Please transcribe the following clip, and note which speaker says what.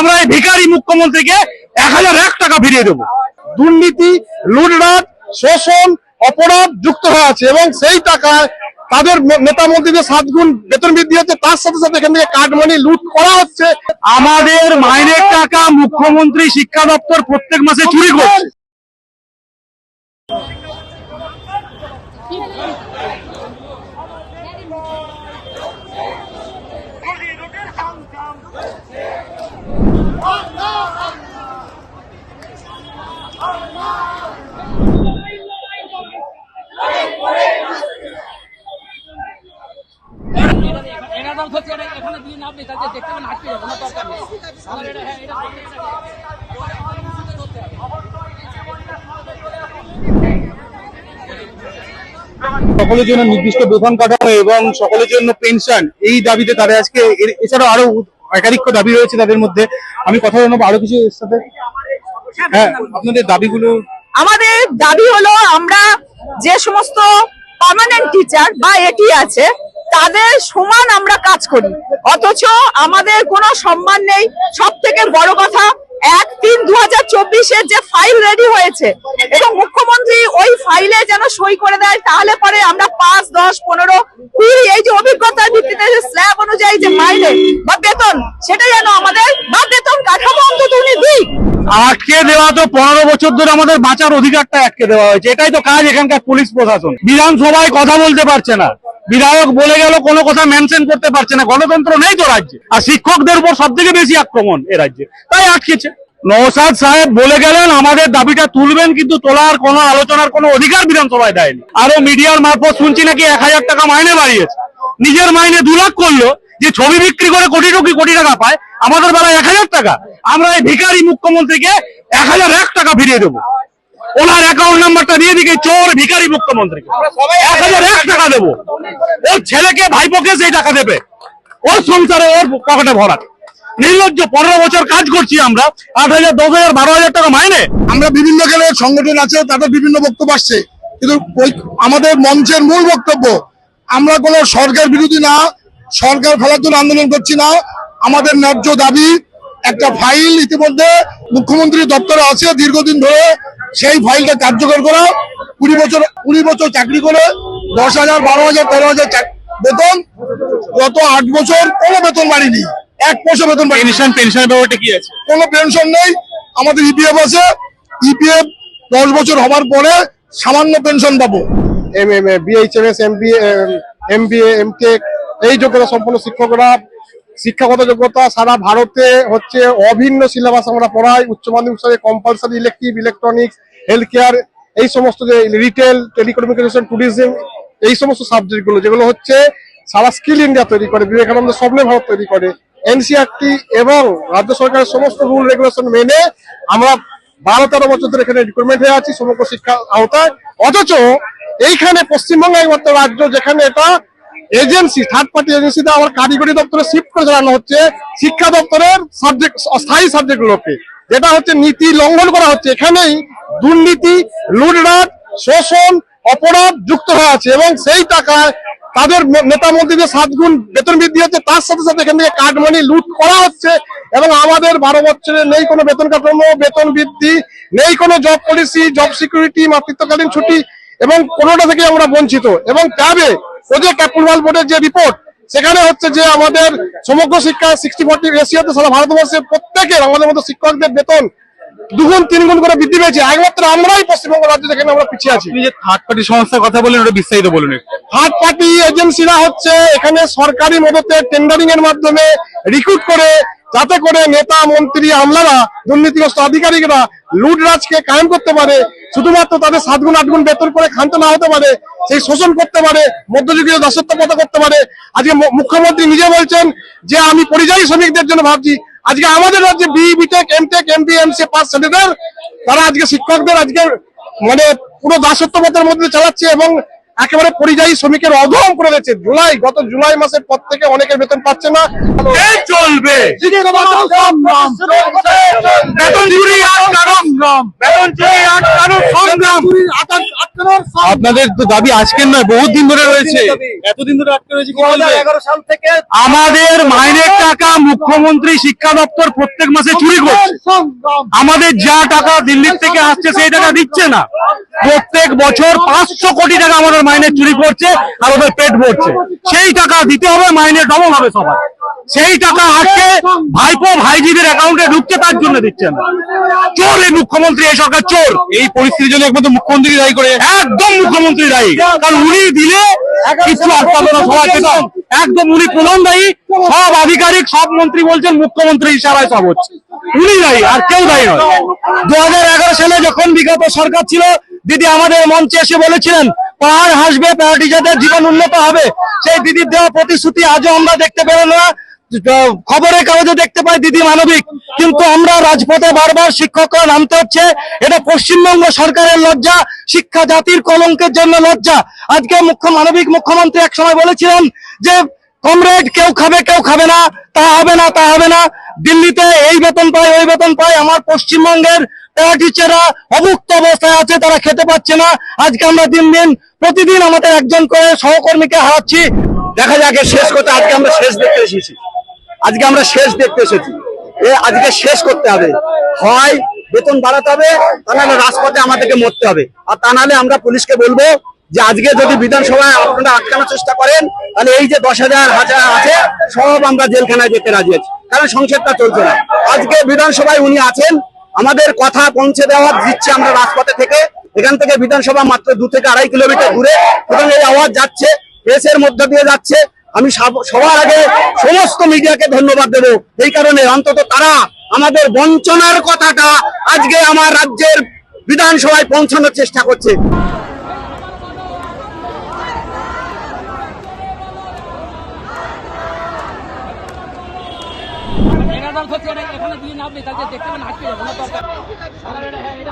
Speaker 1: আমরা এই ভিখারি মুখ্যমন্ত্রীকে এক হাজার এক টাকা ফিরিয়ে দেবো। দুর্নীতি লুটরাট শোষণ, অপরাধ যুক্ত হয়ে আছে এবং সেই টাকায় তাদের নেতা মন্ত্রীদের সাত গুণ বেতন বৃদ্ধি হচ্ছে, তার সাথে সাথে এখান থেকে কাঠমানি লুট করা হচ্ছে। আমাদের মাইনের টাকা মুখ্যমন্ত্রী শিক্ষা দপ্তর প্রত্যেক মাসে চুরি করছে।
Speaker 2: তাদের দেখতে পাবেন আটকে যাবে কোনো দরকার নেই। আমাদের এটা হ্যাঁ এটা
Speaker 1: সকলের জন্য নির্দিষ্ট বেতন কাঠামো এবং সকলের জন্য পেনশন এই দাবিতে তারা আজকে এছাড়াও আরও একাধিক দাবি রয়েছে তাদের মধ্যে। আমি কথা জানাব আরও কিছু এর সাথে? হ্যাঁ আপনাদের দাবিগুলো?
Speaker 3: আমাদের দাবি হলো আমরা যে সমস্ত পার্মানেন্ট টিচার বা এটি আছে তাদের সমান আমরা কাজ করি। অথচ আমাদের কোনো সম্মান নেই। সব থেকে বড় কথা, এক তিন দু হাজার যে ফাইল রেডি হয়েছে এবং মুখ্যমন্ত্রী ওই ফাইলে যেন সই করে দেয়, তাহলে পরে আমরা পাঁচ, দশ, পনেরো, কুড়ি, এই যে অভিজ্ঞতার ভিত্তিতে যে স্ল্যাব অনুযায়ী যে মাইলে বা বেতন, সেটা যেন আমাদের বা বেতন কাঠামো অন্তত উনি দিক।
Speaker 1: আটকে দেওয়া তো পনেরো বছর ধরে আমাদের বাঁচার অধিকারটা আটকে দেওয়া হয়েছে। এটাই তো কাজ এখানকার পুলিশ প্রশাসন। বিধানসভায় কথা বলতে পারছে না। বিধায়ক বলে গেল, কোনো কথা মেনশন করতে পারছে না। গণতন্ত্র নেই তো রাজ্যে। আর শিক্ষকদের উপর সব থেকে বেশি আক্রমণ এ রাজ্যে। তাই আটকেছে। নৌসাদ সাহেব বলে গেলেন, আমাদের দাবিটা তুলবেন, কিন্তু তোলার কোনো আলোচনার কোনো অধিকার বিধানসভায় দেয়নি। আরও মিডিয়ার মারফত শুনছি নাকি এক হাজার টাকা মাইনে বাড়িয়েছে। নিজের মাইনে দু লাখ করল, যে ছবি বিক্রি করে কোটি টুকি কোটি টাকা পায়, আমাদের বেলায় এক হাজার টাকা। আমরা এই ভিখারি মুখ্যমন্ত্রীকে এক হাজার এক টাকা ফিরিয়ে দেবো। ওনার অ্যাকাউন্ট নাম্বারটা দিয়ে দিকে চোর ভিখারি মুখ্যমন্ত্রীকে এক হাজার এক টাকা দেবো। ওর ছেলেকে ভাইপোকে সেই টাকা দেবে। ওর সংসারে ওর পকেটে ভরা। নির্লজ্জ পনেরো বছর কাজ করছি আমরা। আট হাজার দশ হাজার বারো হাজার টাকা মাইনে।
Speaker 4: আমরা বিভিন্ন গেলে সংগঠন আছে তাদের বিভিন্ন বক্তব্য আসছে। কিন্তু আমাদের মঞ্চের মূল বক্তব্য আমরা কোনো সরকার বিরোধী না সরকার ফেলার জন্য আন্দোলন করছি না। আমাদের ন্যায্য দাবি একটা ফাইল ইতিমধ্যে মুখ্যমন্ত্রী দপ্তরে আছে। দীর্ঘদিন ধরে সেই ফাইলটা কার্যকর করা কুড়ি বছর কুড়ি বছর চাকরি করে দশ হাজার বারো হাজার তেরো হাজার বেতন গত আট বছর কোনো বেতন বাড়িনি। এক পয়সা বেতন বাড়িনি।
Speaker 1: পেনশন পেনশনের ব্যাপারটা কি আছে?
Speaker 4: কোনো পেনশন নেই। আমাদের ইপিএফ আছে। ইপিএফ দশ বছর হবার পরে সামান্য পেনশন পাবো। M M A BHMS M B M B M tech এই যোগ্যতা সম্পন্ন শিক্ষকরা শিক্ষাগত যোগ্যতা সারা ভারতে হচ্ছে অভিন্ন সিলেবাস আমরা পড়াই, উচ্চ মাধ্যমিক স্তরে compulsory elective electronics health care এই সমস্ত যে রিটেল টেলিকমিউনিকেশন ট্যুরিজম এই সমস্ত সাবজেক্টগুলো যেগুলো হচ্ছে সারা স্কিল ইন্ডিয়া তৈরি করে, বিবেকানন্দ স্বপ্নে ভারত তৈরি করে এনসিআরটি এবং রাজ্য সরকারের সমস্ত রুল রেগুলেশন মেনে আমরা বারো তেরো বছর ধরে এখানে রিক্রুটমেন্ট হয়ে আছি, সমগ্র শিক্ষা আওতায়। অথচ এইখানে পশ্চিমবঙ্গ একমাত্র রাজ্য যেখানে এটা এজেন্সি থার্ড পার্টি এজেন্সিতে আমার কারিগরি দপ্তরে শিফট করে চালানো হচ্ছে। শিক্ষা দপ্তরের সাবজেক্ট স্থায়ী সাবজেক্ট গুলোকে। যেটা হচ্ছে নীতি লঙ্ঘন করা হচ্ছে। এখানেই দুর্নীতি লুটরাট শোষণ, অপরাধ যুক্ত হয়ে আছে এবং সেই টাকায় তাদের নেতা মন্ত্রীদের সাত গুণ বেতন বৃদ্ধি হচ্ছে। তার সাথে সাথে এখান থেকে কাঠমানি লুট করা হচ্ছে এবং আমাদের বারো বছরে নেই কোনো বেতন কাঠামো, বেতন বৃদ্ধি, নেই কোনো জব পলিসি জব সিকিউরিটি মাতৃত্বকালীন ছুটি এবং কোনোটা থেকে আমরা বঞ্চিত। এবং প্রজেক্ট অ্যাপ্রুভাল বোর্ডের যে রিপোর্ট সেখানে হচ্ছে যে আমাদের সমগ্র শিক্ষা সিক্সটি ফোর্টি রেশিওতে সারা ভারতবর্ষে প্রত্যেকের আমাদের মতো শিক্ষকদের বেতন দুগুণ তিনগুণ করে বৃদ্ধি পেয়েছে। একমাত্র আমরাই পশ্চিমবঙ্গ রাজ্য যেখানে আমরা পিছিয়ে আছি।
Speaker 1: যে থার্ড পার্টি সংস্থার কথা বলেন ওটা বিস্তারিত বলুন
Speaker 4: থার্ড পার্টি এজেন্সিরা হচ্ছে এখানে সরকারি মদতে টেন্ডারিং এর মাধ্যমে রিক্রুট করে যাতে করে নেতা, মন্ত্রী, আমলারা দুর্নীতিগ্রস্ত আধিকারিকরা লুটরাজকে কায়েম করতে পারে, শুধুমাত্র তাদের সাত গুণ, আট গুণ বেতন করে খান্ত না হতে পারে, সেই শোষণ করতে পারে, মধ্যযুগীয় দাসত্বপতা করতে পারে। আজকে মুখ্যমন্ত্রী নিজে বলছেন যে, আমি পরিযায়ী শ্রমিকদের জন্য ভাবছি। আজকে আমাদের রাজ্যে B Tech M Tech MB MC pass ছেলেদের তারা আজকে শিক্ষকদের, আজকে মানে পুরো দাসত্বপথের মধ্যে চালাচ্ছে এবং একেবারে পরিযায়ী শ্রমিকের অধম করে দিচ্ছে জুলাই গত জুলাই মাসের পর থেকে অনেকের বেতন পাচ্ছে না।
Speaker 1: চলবে। আপনাদের তো দাবি আজকের নয় বহুত দিন ধরে রয়েছে। এতদিন ধরে আটকে রয়েছে
Speaker 4: সাল থেকে
Speaker 1: আমাদের মাইনের টাকা মুখ্যমন্ত্রী শিক্ষা দপ্তর প্রত্যেক মাসে চুরি করছে। আমাদের যা টাকা দিল্লির থেকে আসছে সেই টাকা দিচ্ছে না। প্রত্যেক বছর পাঁচশো কোটি টাকা আমাদের মাইনে চুরি করছে আর ওদের পেট ভরছে। সেই টাকা দিতে হবে মাইনে ডবল হবে সবার। সেই টাকা আজকে ভাইপো ভাইজিদের অ্যাকাউন্টে ঢুকছে তার জন্য দিচ্ছে না চোর এই মুখ্যমন্ত্রী এই সরকার চোর। এই পরিস্থিতির জন্য একমাত্র মুখ্যমন্ত্রী দায়ী করে। একদম মুখ্যমন্ত্রী দায়ী। কারণ উনি দিলে কিছু আটকাবে না সবাই একদম উনি প্রধান দায়ী। সব আধিকারিক সব মন্ত্রী বলছেন মুখ্যমন্ত্রী ইশারায় সব হচ্ছে। উনি দায়ী আর কেউ দায়ী নয়। দু সালে যখন বিগত সরকার ছিল দিদি আমাদের মঞ্চে এসে বলেছিলেন পাহাড় হাসবে প্যারাটিজারদের জীবন উন্নত হবে। সেই দিদির দেওয়া প্রতিশ্রুতি আজও আমরা দেখতে পেলাম না। খবরের কাগজে দেখতে পাই দিদি মানবিক। কিন্তু আমরা রাজপথে বারবার শিক্ষকরা নামতে হচ্ছে। এটা পশ্চিমবঙ্গ সরকারের লজ্জা, শিক্ষা জাতির কলঙ্কের জন্য লজ্জা। আজকে মুখ্য মানবিক মুখ্যমন্ত্রী এক সময় বলেছিলেন যে কমরেড কেউ খাবে কেউ খাবে না, তা হবে না, তা হবে না। দিল্লিতে এই বেতন পায়, ওই বেতন পায়। আমার পশ্চিমবঙ্গের টিচাররা অভুক্ত অবস্থায় আছে, তারা খেতে পাচ্ছে না। আজকে আমরা দিন দিন, প্রতিদিন আমাদের একজন করে সহকর্মীকে হারাচ্ছি।
Speaker 5: দেখা যাক শেষ করতে আজকে আমরা শেষ দেখতে এসেছি। আজকে আমরা শেষ দেখতে এসেছি। এ আজকে শেষ করতে হবে। হয়, বেতন বাড়াতে হবে, তা নাহলে রাজপথে আমাদেরকে মরতে হবে। আর তা নাহলে আমরা পুলিশকে বলব যে আজকে যদি বিধানসভায় আপনারা আটকানোর চেষ্টা করেন, তাহলে এই যে দশ হাজার হাজার আছে, সব আমরা জেলখানায় যেতে রাজি আছি। কারণ সংসারটা চলছে না। আজকে বিধানসভায় উনি আছেন, আমাদের কথা পৌঁছে দেওয়া দিচ্ছে আমরা রাজপথে থেকে। এখান থেকে বিধানসভা মাত্র দু থেকে আড়াই কিলোমিটার দূরে সুতরাং এই আওয়াজ যাচ্ছে, প্রেসের মধ্য দিয়ে যাচ্ছে। আমি সব- সবার আগে সমস্ত মিডিয়াকে ধন্যবাদ দেব। এই কারণে অন্তত তারা আমাদের বঞ্চনার কথাটা আজকে আমার রাজ্যের বিধানসভায় পৌঁছানোর চেষ্টা করছে
Speaker 2: এরা দল হচ্ছে এটা এখানে দিয়ে নামবে তাদের দেখতে পাবেন আটকে যাবে